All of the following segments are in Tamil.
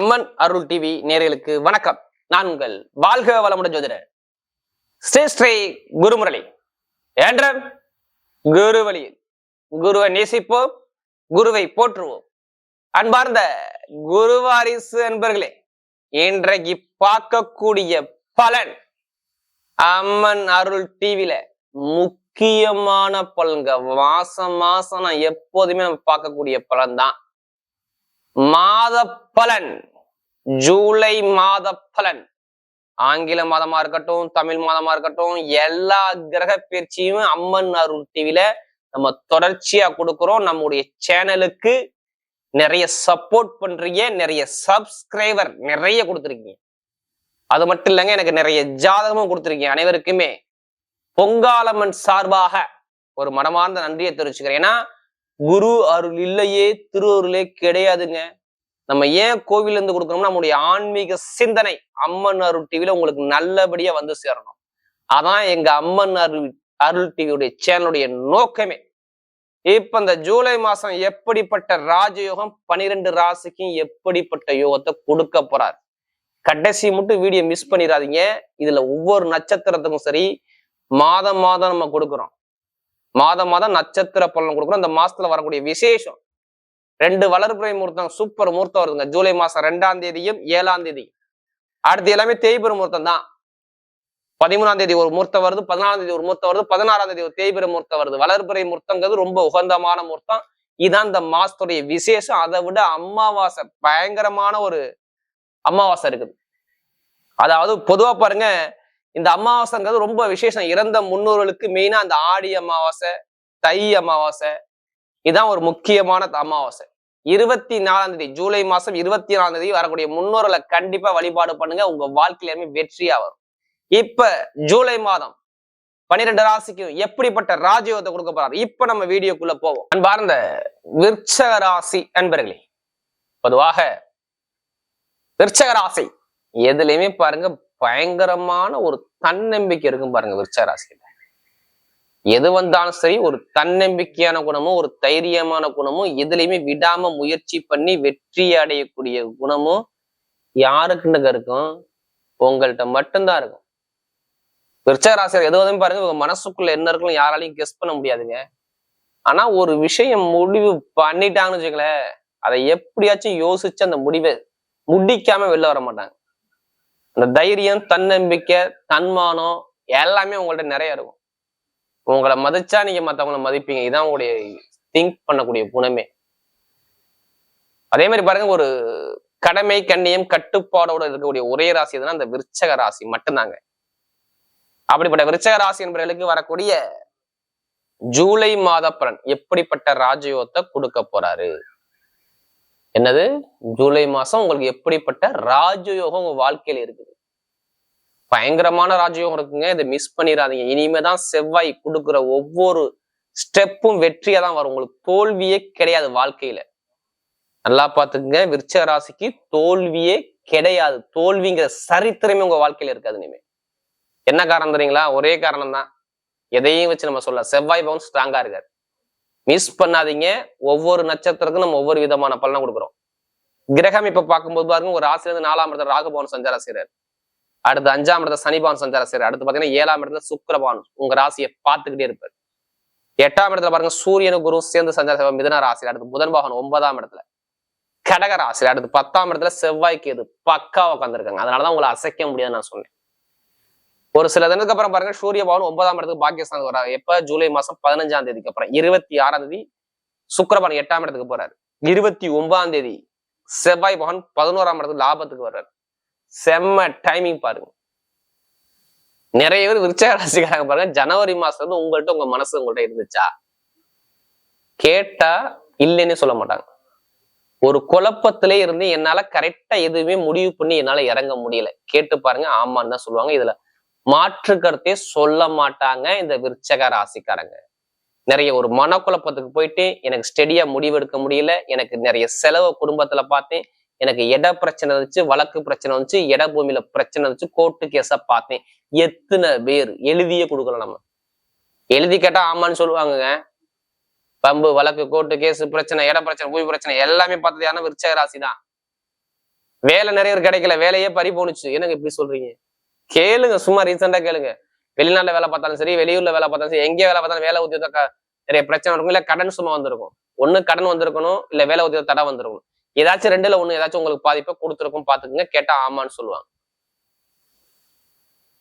அம்மன் அருள் டிவி நேயர்களுக்கு வணக்கம். நான் உங்கள் வாழ்க வளமுடன் ஜோதிடர். ஸ்ரீ ஸ்ரீ குருமுரளி. என்ற குருவழியில் குருவை நேசிப்போம் குருவை போற்றுவோம். அன்பார்ந்த குருவாரிசு அன்பர்களே இன்றைக்கு பார்க்கக்கூடிய பலன் அம்மன் அருள் டிவியில முக்கியமான பலன்க மாசம் மாசம் நான் எப்போதுமே நம்ம பார்க்கக்கூடிய பலன் தான் மாத பலன். ஜூலை மாத பலன். ஆங்கில மாதமா இருக்கட்டும் தமிழ் மாதமா இருக்கட்டும் எல்லா கிரக பயிற்சியும் அம்மன் அருள் டிவில நம்ம தொடர்ச்சியா கொடுக்குறோம். நம்முடைய சேனலுக்கு நிறைய சப்போர்ட் பண்றீங்க நிறைய சப்ஸ்கிரைபர் நிறைய கொடுத்துருக்கீங்க. அது மட்டும் இல்லைங்க எனக்கு நிறைய ஜாதகமும் கொடுத்துருக்கீங்க. அனைவருக்குமே பொங்காலம்மன் சார்பாக ஒரு மனமார்ந்த நன்றியை தெரிவிச்சுக்கிறேன். ஏன்னா குரு அருள் இல்லையே திரு அருளே கிடையாதுங்க. நம்ம ஏன் கோவில்ல இருந்து கொடுக்கணும்னா நம்முடைய ஆன்மீக சிந்தனை அம்மன் அருள் டிவில உங்களுக்கு நல்லபடியா வந்து சேரணும். அதான் எங்க அம்மன் அருள் அருள் டிவியுடைய சேனலுடைய நோக்கமே. இப்ப இந்த ஜூலை மாசம் எப்படிப்பட்ட ராஜயோகம் பனிரெண்டு ராசிக்கும் எப்படிப்பட்ட யோகத்தை கொடுக்க போறார்? கடைசி மட்டும் வீடியோ மிஸ் பண்ணிடாதீங்க. இதுல ஒவ்வொரு நட்சத்திரத்துக்கும் சரி மாதம் மாதம் நம்ம கொடுக்குறோம். மாதம் மாதம் நட்சத்திர பலன் கொடுக்குறோம். இந்த மாசத்துல வரக்கூடிய விசேஷம். ரெண்டு வளர்ப்புறை முகூர்த்தம் சூப்பர் முகூர்த்தம் வருதுங்க. ஜூலை மாசம் ரெண்டாம் தேதியும் ஏழாம் தேதி அடுத்து எல்லாமே தேய்பிர முகூர்த்தம் தான். பதிமூணாம் தேதி ஒரு முகூர்த்தம் வருது பதினாலாம் தேதி ஒரு முகூர்த்தம் வருது பதினாறாம் தேதி ஒரு தேய்பிர முகூர்த்தம் வருது. வளர்ப்புறை முகூர்த்தங்கிறது ரொம்ப உகந்தமான முகூர்த்தம். இதான் இந்த மாசத்துடைய விசேஷம். அதை விட அமாவாசை பயங்கரமான ஒரு அமாவாசை இருக்குது. அதாவது பொதுவா பாருங்க இந்த அமாவாசைங்கிறது ரொம்ப விசேஷம். இறந்த முன்னோர்களுக்கு மெயினா அந்த ஆடி அமாவாசை தை அமாவாசை இதுதான் ஒரு முக்கியமான அமாவாசை. இருபத்தி நாலாம் தேதி ஜூலை மாசம் இருபத்தி நாலாம் தேதி வரக்கூடிய முன்னோர்களை கண்டிப்பா வழிபாடு பண்ணுங்க. உங்க வாழ்க்கையிலுமே வெற்றியா வரும். இப்ப ஜூலை மாதம் பன்னிரெண்டு ராசிக்கு எப்படிப்பட்ட ராஜயோகத்தை கொடுக்க போறாரு? இப்ப நம்ம வீடியோக்குள்ள போவோம். அன்பார்ந்த விருச்சக ராசி அன்பர்களே பொதுவாக விருச்சக ராசி எதுலையுமே பாருங்க பயங்கரமான ஒரு தன்னம்பிக்கை இருக்கும் பாருங்க விருச்சக ராசியில. எது வந்தாலும் சரி ஒரு தன்னம்பிக்கையான குணமும் ஒரு தைரியமான குணமும் எதுலையுமே விடாம முயற்சி பண்ணி வெற்றி அடையக்கூடிய குணமும் யாருக்குன்னு இருக்கும் உங்கள்கிட்ட மட்டும்தான் இருக்கும். விருச்சகராசியர் எதுவும் பாருங்க உங்க மனசுக்குள்ள என்ன இருக்கும் யாராலையும் கெஸ் பண்ண முடியாதுங்க. ஆனா ஒரு விஷயம் முடிவு பண்ணிட்டாங்கன்னு வச்சுங்களேன் அதை எப்படியாச்சும் யோசிச்சு அந்த முடிவை முடிக்காம வெளில வர மாட்டாங்க. அந்த தைரியம் தன்னம்பிக்கை தன்மானம் எல்லாமே உங்கள்ட்ட நிறைய இருக்கும். உங்களை மதிச்சா நீங்க மத்தவங்களை மதிப்பீங்க. இதான் உங்களுடைய திங்க் பண்ணக்கூடிய குணமே. அதே மாதிரி பாருங்க ஒரு கடமை கண்ணியம் கட்டுப்பாடோட இருக்கக்கூடிய ஒரே ராசி எதுனா அந்த விருச்சக ராசி மட்டும்தாங்க. அப்படிப்பட்ட விருச்சக ராசி என்பவர்களுக்கு வரக்கூடிய ஜூலை மாத பலன் எப்படிப்பட்ட ராஜயோகத்தை கொடுக்க போறாரு? என்னது? ஜூலை மாசம் உங்களுக்கு எப்படிப்பட்ட ராஜயோகம் உங்க வாழ்க்கையில இருக்குது. பயங்கரமான ராஜயோகம் இருக்குங்க. இதை மிஸ் பண்ணிடாதீங்க. இனிமே தான் செவ்வாய் கொடுக்குற ஒவ்வொரு ஸ்டெப்பும் வெற்றியா தான் வரும். உங்களுக்கு தோல்வியே கிடையாது வாழ்க்கையில. நல்லா பார்த்துக்குங்க. விருச்ச ராசிக்கு தோல்வியே கிடையாது. தோல்விங்கிற சரித்திரமே உங்க வாழ்க்கையில இருக்காது இனிமே. என்ன காரணம் தெரியுங்களா? ஒரே காரணம் தான் எதையும் வச்சு நம்ம சொல்ல செவ்வாய் பவன் ஸ்ட்ராங்கா இருக்காரு. மிஸ் பண்ணாதீங்க. ஒவ்வொரு நட்சத்திரத்துக்கும் நம்ம ஒவ்வொரு விதமான பலனை கொடுக்குறோம். கிரகம் இப்ப பார்க்கும்போது பாருங்க ஒரு ராசில நாலாம் இடத்துல ராகுபவன் சஞ்சாரம் செய்யறாரு அடுத்து அஞ்சாம் இடத்துல சனிபவன் சஞ்சாரம் செய்யறாரு அடுத்து பாத்தீங்கன்னா ஏழாம் இடத்துல சுக்கரபான் உங்க ராசியை பார்த்துக்கிட்டே இருப்பாரு. எட்டாம் இடத்துல பாருங்க சூரியனும் குரு சேர்ந்து சஞ்சாரம் செய்வார். மிதன ராசியில். அடுத்து புதன் பாகன் ஒன்பதாம் இடத்துல. கடக ராசியில். அடுத்து பத்தாம் இடத்துல செவ்வாய்க்கு எது? பக்கா உட்காந்துருக்காங்க அதனாலதான் உங்களை அசைக்க முடியாதுன்னு நான் சொன்னேன். ஒரு சில தினத்துக்கு அப்புறம் பாருங்க சூரிய பவன் ஒன்பதாம் இடத்துக்கு பாகிஸ்தான் வராரு எப்ப? ஜூலை மாசம் பதினஞ்சாம் தேதிக்கு அப்புறம். இருபத்தி ஆறாம் தேதி சுக்கரபான் எட்டாம் இடத்துக்கு போறாரு. இருபத்தி ஒன்பதாம் தேதி செவ்வாய் பகவான் பதினோராம் இடத்துக்கு லாபத்துக்கு வர்றாரு. செம்ம டைமிங் பாருங்க. நிறைய பேர் விருச்சக ராசிக்காரங்க பாருங்க ஜனவரி மாசம் வந்து உங்கள்கிட்ட உங்க மனசு உங்கள்கிட்ட இருந்துச்சா? கேட்டா இல்லைன்னு சொல்ல மாட்டாங்க. ஒரு குழப்பத்திலே இருந்து என்னால கரெக்டா எதுவுமே முடிவு பண்ணி என்னால இறங்க முடியல. கேட்டு பாருங்க ஆமான்னு தான் சொல்லுவாங்க. இதுல மாற்று கருத்தே சொல்ல மாட்டாங்க இந்த விருச்சக ராசிக்காரங்க நிறைய ஒரு மனக்குழப்பத்துக்கு போயிட்டு எனக்கு ஸ்டெடியா முடிவெடுக்க முடியல எனக்கு நிறைய செலவு குடும்பத்துல பார்த்தேன் எனக்கு இட பிரச்சனை வந்துச்சு வழக்கு பிரச்சனை வந்துச்சு இட பூமியில பிரச்சனை இருந்துச்சு கோர்ட்டு கேஸா பார்த்தேன். எத்தனை பேர் எழுதியே கொடுக்கல நம்ம. எழுதி கேட்டா ஆமான்னு சொல்லுவாங்கங்க. பம்பு வழக்கு கோர்ட்டு கேஸ் பிரச்சனை இட பிரச்சனை பூமி பிரச்சனை எல்லாமே பார்த்தது யாரும் விருச்சக ராசி தான் வேலை நிறைய கிடைக்கல வேலையே பறி போணுச்சு. என்னங்க இப்படி சொல்றீங்க? கேளுங்க சும்மா ரீசெண்டா கேளுங்க. வெளிநாட்டுல வேலை பார்த்தாலும் சரி வெளியூர்ல வேலை பார்த்தாலும் சரி எங்கே வேலை பார்த்தாலும் வேலை உத்தியோக நிறைய பிரச்சனை இருக்கும் இல்ல கடன் சும்மா வந்திருக்கும். ஒண்ணு கடன் வந்திருக்கணும் இல்ல வேலை உத்தியோக தடை வந்திருக்கணும். ஏதாச்சும் ரெண்டுல ஒண்ணு ஏதாச்சும் உங்களுக்கு பாதிப்பை கொடுத்துருக்கும் பாத்துக்குங்க கேட்டா ஆமான்னு சொல்லுவாங்க.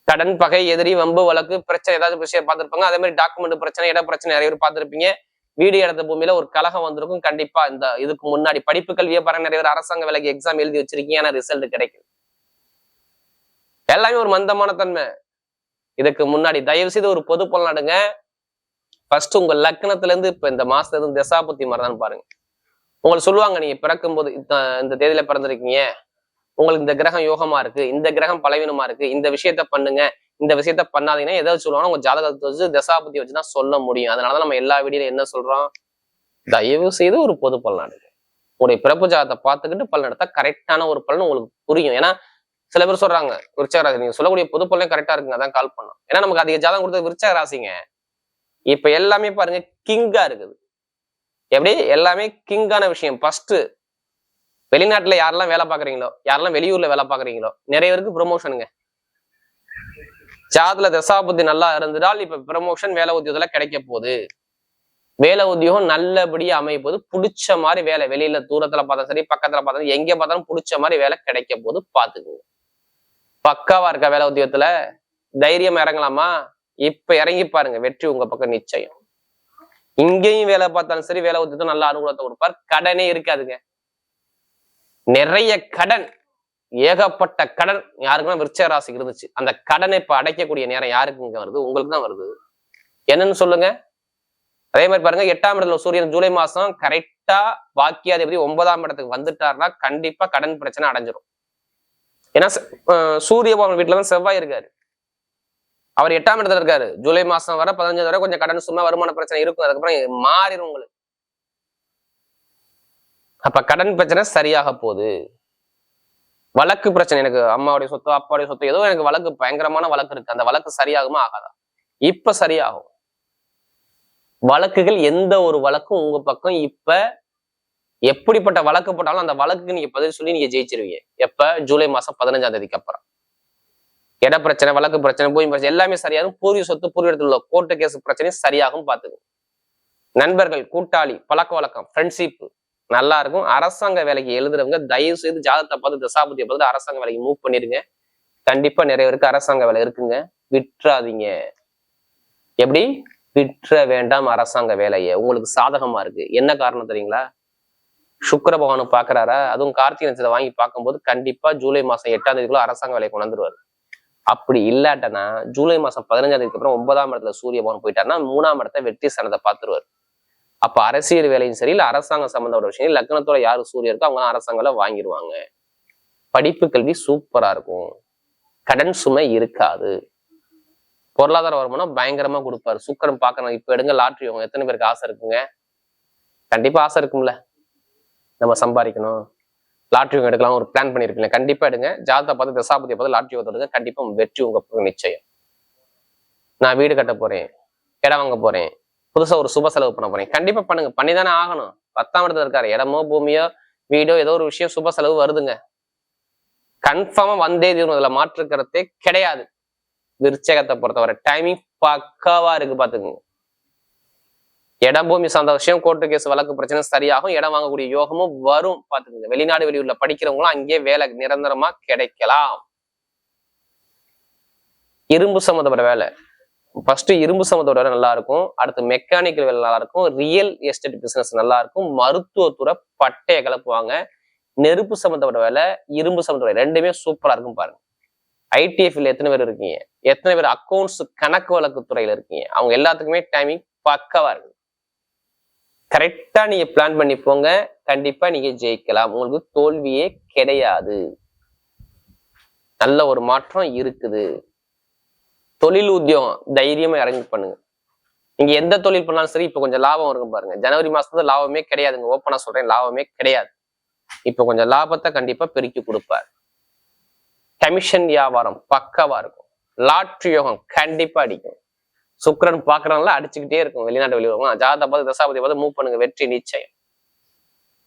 கடன் பகை எதிரி வம்பு வழக்கு பிரச்சனை ஏதாவது விஷயம் பார்த்திருப்பாங்க. அதே மாதிரி டாக்குமெண்ட் பிரச்சனை இட பிரச்சனை நிறைய பேர் பார்த்திருப்பீங்க. வீடு இடத்த பூமியில ஒரு கலகம் வந்திருக்கும். கண்டிப்பா இந்த இதுக்கு முன்னாடி படிப்பு கல்வியை பாருங்க நிறைய பேர் அரசாங்க வேலைக்கு எக்ஸாம் எழுதி வச்சிருக்கீங்க. ஆனா ரிசல்ட் கிடைக்கும் எல்லாமே ஒரு மந்தமான தன்மை. இதுக்கு முன்னாடி தயவு செய்து ஒரு பொது பலன் நடுங்க ஃபர்ஸ்ட் உங்க லக்னத்துல இருந்து இப்ப இந்த மாசத்துல இருந்து தசாபுத்தி மாதிரிதான் பாருங்க. உங்களுக்கு சொல்லுவாங்க நீங்க பிறக்கும் போது இந்த தேதியில பிறந்திருக்கீங்க. உங்களுக்கு இந்த கிரகம் யோகமா இருக்கு. இந்த கிரகம் பலவீனமா இருக்கு. இந்த விஷயத்த பண்ணுங்க. இந்த விஷயத்த பண்ணாதீங்கன்னா எதாவது சொல்லுவாங்கன்னா உங்க ஜாதகத்தை வச்சு தசாபுத்தி வச்சுதான் சொல்ல முடியும். அதனாலதான் நம்ம எல்லா வீடியோல என்ன சொல்றோம்? தயவு செய்து ஒரு பொது பலன் உங்களுடைய பிறப்பு ஜாதகத்தை பார்த்துக்கிட்டு பலன் எடுத்தா கரெக்டான ஒரு பலன் உங்களுக்கு புரியும். ஏன்னா சில பேர் சொல்றாங்க விருச்சக ராசி நீங்க சொல்லக்கூடிய பொது பலனே கரெக்டா இருக்குங்க. அதான் கால் பண்ணோம். ஏன்னா நமக்கு அதிக ஜாதகம் கொடுத்தது விருச்சக ராசிங்க. இப்ப எல்லாமே பாருங்க கிங்கா இருக்குது. எப்படி? எல்லாமே கிங்கான விஷயம். ஃபர்ஸ்ட் வெளிநாட்டுல யாரெல்லாம் வேலை பாக்குறீங்களோ யாரெல்லாம் வெளியூர்ல வேலை பாக்குறீங்களோ நிறைய பேருக்கு ப்ரொமோஷனுங்க ஜாதுல தசாபுத்தி நல்லா இருந்தால் இப்ப ப்ரமோஷன் வேலை உத்தியோகத்துல கிடைக்க போகுது. வேலை உத்தியோகம் நல்லபடியா அமைய போது பிடிச்ச மாதிரி வேலை வெளியில தூரத்துல பார்த்தா சரி பக்கத்துல பார்த்தா எங்க பார்த்தாலும் பிடிச்ச மாதிரி வேலை கிடைக்க போது பாத்துக்குங்க பக்காவா இருக்க வேலை உத்தியோகத்துல? தைரியம் இறங்கலாமா? இப்ப இறங்கி பாருங்க வெற்றி உங்க பக்கம் நிச்சயம். இங்கேயும் வேலை பார்த்தாலும் சரி வேலை உத்தியோகம் நல்ல அனுகூலத்தை கொடுப்பார். கடனே இருக்காதுங்க. நிறைய கடன் ஏகப்பட்ட கடன் யாருக்குன்னா விருச்சக ராசிக்கு இருந்துச்சு. அந்த கடனை இப்ப அடைக்கக்கூடிய நேரம் யாருக்கு இங்க வருது? உங்களுக்கு தான் வருது. என்னன்னு சொல்லுங்க. அதே மாதிரி பாருங்க எட்டாம் இடத்துல சூரியன் ஜூலை மாசம் கரெக்டா வாக்கியாதிபதி ஒன்பதாம் இடத்துக்கு வந்துட்டாருன்னா கண்டிப்பா கடன் பிரச்சனை அடைஞ்சிரும். ஏன்னா சூரிய பகவான் வீட்டுல தான் செவ்வாய் இருக்காரு. அவர் எட்டாம் இடத்துல இருக்காரு. ஜூலை மாசம் வர பதினஞ்சாவது வரை கொஞ்சம் கடன் சும்மா வருமான பிரச்சனை இருக்கும். அதுக்கப்புறம் மாறிடும் உங்களுக்கு அப்ப கடன் பிரச்சனை சரியாக போகுது. வழக்கு பிரச்சனை. எனக்கு அம்மாவுடைய சொத்து அப்பாவுடைய சொத்து ஏதோ எனக்கு வழக்கு பயங்கரமான வழக்கு இருக்கு. அந்த வழக்கு சரியாகுமா ஆகாதா? இப்ப சரியாகும். வழக்குகள் எந்த ஒரு வழக்கும் உங்க பக்கம் இப்ப எப்படிப்பட்ட வழக்கு போட்டாலும் அந்த வழக்குக்கு நீங்க பதில் சொல்லி நீங்க ஜெயிச்சிருவீங்க. எப்ப? ஜூலை மாசம் பதினஞ்சாம் தேதிக்கு அப்புறம். இட பிரச்சனை வழக்கு பிரச்சனை பூமி பிரச்சனை எல்லாமே சரியாகும். பூர்வீக சொத்து பூர்வீகத்தில் உள்ள கோர்ட்டு கேஸ் பிரச்சனையும் சரியாகும் பார்த்துக்கும் நண்பர்கள் கூட்டாளி பழக்க வழக்கம் ஃப்ரெண்ட்ஷிப் நல்லா இருக்கும். அரசாங்க வேலைக்கு எழுதுறவங்க தயவு செய்து ஜாதகத்தை பார்த்து தசாபதியை பார்த்து அரசாங்க வேலைக்கு மூவ் பண்ணிருங்க. கண்டிப்பா நிறைய பேருக்கு அரசாங்க வேலை இருக்குங்க. விட்டுறாதீங்க. எப்படி? விட்டுற வேண்டாம் அரசாங்க வேலையை. உங்களுக்கு சாதகமா இருக்கு. என்ன காரணம் தெரியுங்களா? சுக்கர பகவானு பாக்குறாரா அதுவும் கார்த்திகை நட்சத்திரம் வாங்கி பார்க்கும்போது கண்டிப்பா ஜூலை மாசம் எட்டாம் தேதிக்குள்ள அரசாங்க வேலையை கொண்டுருவாரு அப்படி இல்லாட்டனா ஜூலை மாசம் பதினஞ்சாம் தேதிக்கு அப்புறம் ஒன்பதாம் இடத்துல சூரிய பவன் போயிட்டாருன்னா மூணாம் இடத்த வெற்றி சனத்தை பார்த்துருவார். அப்ப அரசியல் வேலையும் சரி இல்ல அரசாங்க சம்பந்தப்பட்ட விஷயம் லக்னத்தோட யாரு சூரிய இருக்கோ அவங்க அரசாங்கம்ல வாங்கிடுவாங்க படிப்பு கல்வி சூப்பரா இருக்கும். கடன் சுமை இருக்காது. பொருளாதார வருமானம் பயங்கரமா கொடுப்பாரு. சுக்கரம் பார்க்கணும். இப்ப எடுங்க லாட்ரி எத்தனை பேருக்கு ஆசை இருக்குங்க? கண்டிப்பா ஆசை இருக்கும்ல. நம்ம சம்பாதிக்கணும். லாட்ரி எடுக்கலாம் ஒரு பிளான் பண்ணியிருப்பீங்க கண்டிப்பா எடுங்க. ஜாதத்தை பார்த்து தசாபதியை பார்த்து லாட்ரி எடுங்க கண்டிப்பா வெற்றி உங்க நிச்சயம். நான் வீடு கட்ட போறேன் இடம் வாங்க போறேன் புதுசா ஒரு சுப செலவு பண்ண போறேன். கண்டிப்பா பண்ணுங்க. பண்ணி தானே ஆகணும். பத்தாம் இடத்துல இருக்காரு. இடமோ பூமியோ வீடோ ஏதோ ஒரு விஷயம் சுப செலவு வருதுங்க. கன்ஃபார்மா வந்தே தீரும் அதுல மாற்றுக்கிறதே கிடையாது. விருச்சகத்தை பொறுத்தவரை டைமிங் பக்காவா இருக்கு பாத்துக்கோங்க இடம் பூமி சார்ந்த விஷயம் கோர்ட்டு கேஸ் வழக்கு பிரச்சனை சரியாகும் இடம் வாங்கக்கூடிய யோகமும் வரும். பாத்துக்கோங்க வெளிநாடு வெளியூர்ல படிக்கிறவங்களும் அங்கேயே வேலை நிரந்தரமா கிடைக்கலாம். இரும்பு சம்மந்தப்பட்ட வேலை. ஃபர்ஸ்ட் இரும்பு சம்மந்தோட நல்லா இருக்கும் அடுத்து மெக்கானிக்கல் வேலை நல்லா இருக்கும் ரியல் எஸ்டேட் பிசினஸ் நல்லா இருக்கும் மருத்துவத்துறை பட்டையை கலப்புவாங்க. நெருப்பு சம்மந்தப்பட்ட வேலை இரும்பு சம்மந்தப்பட்ட ரெண்டுமே சூப்பரா இருக்கும் பாருங்க. ஐடிஎஃப்ல எத்தனை பேர் இருக்கீங்க? எத்தனை பேர் அக்கௌண்ட்ஸ் கணக்கு வழக்கு துறையில இருக்கீங்க? அவங்க எல்லாத்துக்குமே டைமிங் பக்கவா இருக்கு கரெக்டா நீங்க பிளான் பண்ணி போங்க. கண்டிப்பா நீங்க ஜெயிக்கலாம். உங்களுக்கு தோல்வியே கிடையாது. நல்ல ஒரு மாற்றம் இருக்குது. தொழில் உத்தியோகம் தைரியமா இறங்கி பண்ணுங்க. நீங்க எந்த தொழில் பண்ணாலும் சரி இப்ப கொஞ்சம் லாபம் இருக்கும் பாருங்க. ஜனவரி மாசத்துல லாபமே கிடையாதுங்க. ஓப்பனா சொல்றேன் லாபமே கிடையாது. இப்ப கொஞ்சம் லாபத்தை கண்டிப்பா பெருக்கி கொடுப்பார். கமிஷன் வியாபாரம் பக்கவா இருக்கும். லாட்ரி யோகம் கண்டிப்பா அடிக்கும். சுக்கரன் பாக்குறாங்களா அடிச்சுக்கிட்டே இருக்கும் வெளிநாட்டு வெளியுறவங்க ஜாதா பார்த்து தசாபதி பார்த்து மூவ் பண்ணுங்க வெற்றி நிச்சயம்.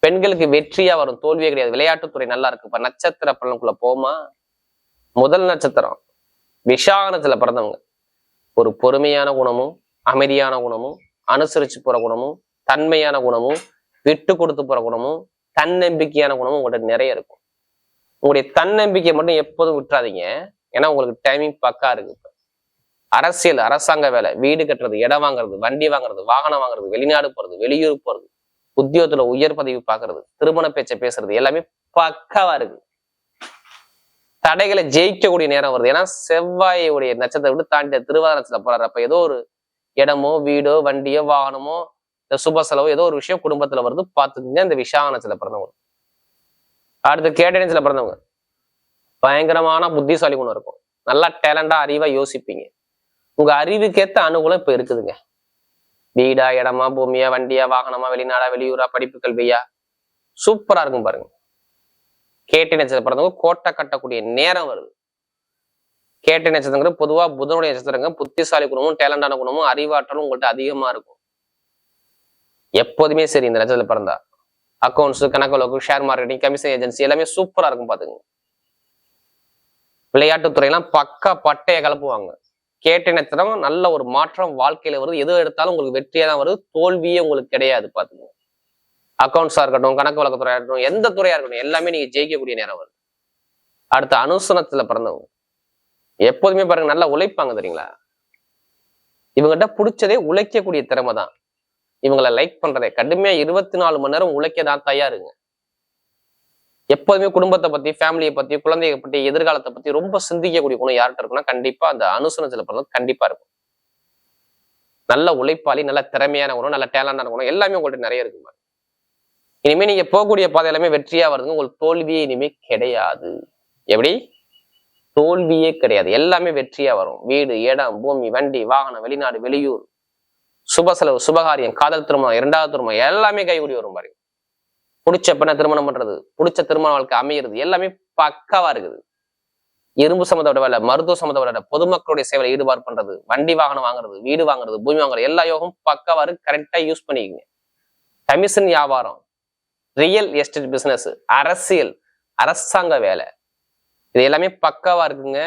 பெண்களுக்கு வெற்றியா வரும் தோல்வியே கிடையாது. விளையாட்டுத்துறை நல்லா இருக்கு. இப்ப நட்சத்திர பலனுக்குள்ள போமா? முதல் நட்சத்திரம் விஷாகனத்துல பிறந்தவங்க. ஒரு பொறுமையான குணமும் அமைதியான குணமும் அனுசரிச்சு போற குணமும் தன்மையான குணமும் விட்டு கொடுத்து போற குணமும் தன்னம்பிக்கையான குணமும் உங்கள்கிட்ட நிறைய இருக்கும். உங்களுடைய தன்னம்பிக்கையை மட்டும் எப்போதும் விட்டுறாதீங்க. ஏன்னா உங்களுக்கு டைமிங் பக்கா இருக்கு இப்போ. அரசியல் அரசாங்க வேலை. வீடு கட்டுறது இடம் வாங்குறது வண்டி வாங்குறது வாகனம் வாங்குறது வெளிநாடு போறது வெளியூர் போறது உத்தியோகத்துல உயர் பதவி பாக்குறது திருமண பேச்சை பேசுறது எல்லாமே பக்காவா இருக்கு. தடைகளை ஜெயிக்கக்கூடிய நேரம் வருது. ஏன்னா செவ்வாயுடைய நட்சத்திரம் விட்டு தாண்டி திருவாரணத்துல போறாரு. அப்ப ஏதோ ஒரு இடமோ வீடோ வண்டியோ வாகனமோ இந்த சுப செலவோ ஏதோ ஒரு விஷயம் குடும்பத்துல வருது. பார்த்துக்கிங்க இந்த விஷாகனத்துல பிறந்தவங்க. அடுத்து கேட்டனத்துல பிறந்தவங்க. பயங்கரமான புத்திசாலி குணம் இருக்கும். நல்லா டேலண்டா அறிவா யோசிப்பீங்க. உங்க அறிவுக்கேத்த அனுகூலம் இப்ப இருக்குதுங்க. வீடா இடமா பூமியா வண்டியா வாகனமா வெளிநாடா வெளியூரா படிப்பு கல்வியா? சூப்பரா இருக்கும் பாருங்க. கேட்டு நட்சத்திரம் பிறந்தவங்க கோட்டை கட்டக்கூடிய நேரம் வருது. கேட்டு நட்சத்திரங்கிறது பொதுவா புதனுடைய நட்சத்திரங்க புத்திசாலி குணமும் டேலண்டான குணமும் அறிவாற்றலும் உங்கள்கிட்ட அதிகமா இருக்கும். எப்போதுமே சரி இந்த நட்சத்திரத்தில் பிறந்தா. அக்கௌண்ட்ஸ் கணக்கு வழக்கு ஷேர் மார்க்கெட்டிங் கமிஷன் ஏஜென்சி எல்லாமே சூப்பரா இருக்கும் பாத்துங்க விளையாட்டுத்துறையெல்லாம் பக்கா பட்டைய கலப்புவாங்க. கேட்ட நட்சத்திரம் நல்ல ஒரு மாற்றம் வாழ்க்கையில வருது. எது எடுத்தாலும் உங்களுக்கு வெற்றியா தான் வருது. தோல்வியே உங்களுக்கு கிடையாது பாத்துங்க அக்கௌண்ட்ஸா இருக்கட்டும் கணக்கு வழக்கத்துறையா இருக்கட்டும் எந்த துறையா இருக்கட்டும் எல்லாமே நீங்க ஜெயிக்கக்கூடிய நேரம் வருது. அடுத்த அனுசனத்துல பிறந்தவங்க. எப்போதுமே பாருங்க நல்லா உழைப்பாங்க தெரியுங்களா? இவங்ககிட்ட பிடிச்சதே உழைக்கக்கூடிய திறமை தான் இவங்களை லைக் பண்றதே. கடுமையா இருபத்தி நாலு மணி நேரம் உழைக்க தான் தயாருங்க. எப்போதுமே குடும்பத்தை பத்தி ஃபேமிலியை பத்தி குழந்தைய பத்தி எதிர்காலத்தை பத்தி ரொம்ப சிந்திக்கக்கூடிய குணம் யார்கிட்ட இருக்குன்னா கண்டிப்பா அந்த அனுசனத்துல பிறந்த கண்டிப்பா இருக்கும். நல்ல உழைப்பாளி நல்ல திறமையான குணம் நல்ல டேலண்டான குணம் எல்லாமே உங்கள்கிட்ட நிறைய இருக்குமா இனிமே நீங்க போகக்கூடிய பாதை எல்லாமே வெற்றியா வருதுங்க உங்களுக்கு தோல்வியே இனிமே கிடையாது. எப்படி? தோல்வியே கிடையாது. எல்லாமே வெற்றியா வரும். வீடு இடம் பூமி வண்டி வாகனம் வெளிநாடு வெளியூர். சுப செலவு சுபகாரியம் காதல் திருமணம் இரண்டாவது திருமணம் எல்லாமே கைகூடி வரும் பாருங்க. பிடிச்ச பெண்ணை திருமணம் பண்றது பிடிச்ச திருமண வாழ்க்கை அமையிறது எல்லாமே பக்காவா இருக்குது. இரும்பு சம்மந்தப்பட்ட வேலை மருத்துவ சம்மந்தப்பட்ட வேலை பொதுமக்களுடைய சேவையில ஈடுபாடு பண்றது வண்டி வாகனம் வாங்குறது வீடு வாங்குறது பூமி வாங்குறது எல்லா யோகம் பக்காவா இருக்கு கரெக்டா யூஸ் பண்ணிக்கங்க. கமிஷன் வியாபாரம் ரியல் எஸ்டேட் பிசினஸ் அரசியல் அரசாங்க வேலை. இது எல்லாமே பக்காவா இருக்குங்க.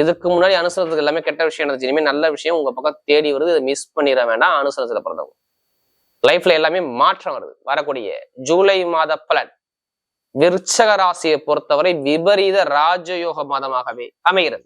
இதுக்கு முன்னாடி அனுசரத்துக்கு எல்லாமே கெட்ட விஷயம் நடந்துச்சு. இனிமேல் நல்ல விஷயம் உங்க பக்கம் தேடி வருது இதை மிஸ் பண்ணிட வேண்டாம் அனுசரத்துல பிறந்தவங்க. லைஃப்ல எல்லாமே மாற்றம் வருது. வரக்கூடிய ஜூலை மாத பலன். விருச்சக ராசியை பொறுத்தவரை விபரீத ராஜயோக மாதமாகவே அமைகிறது.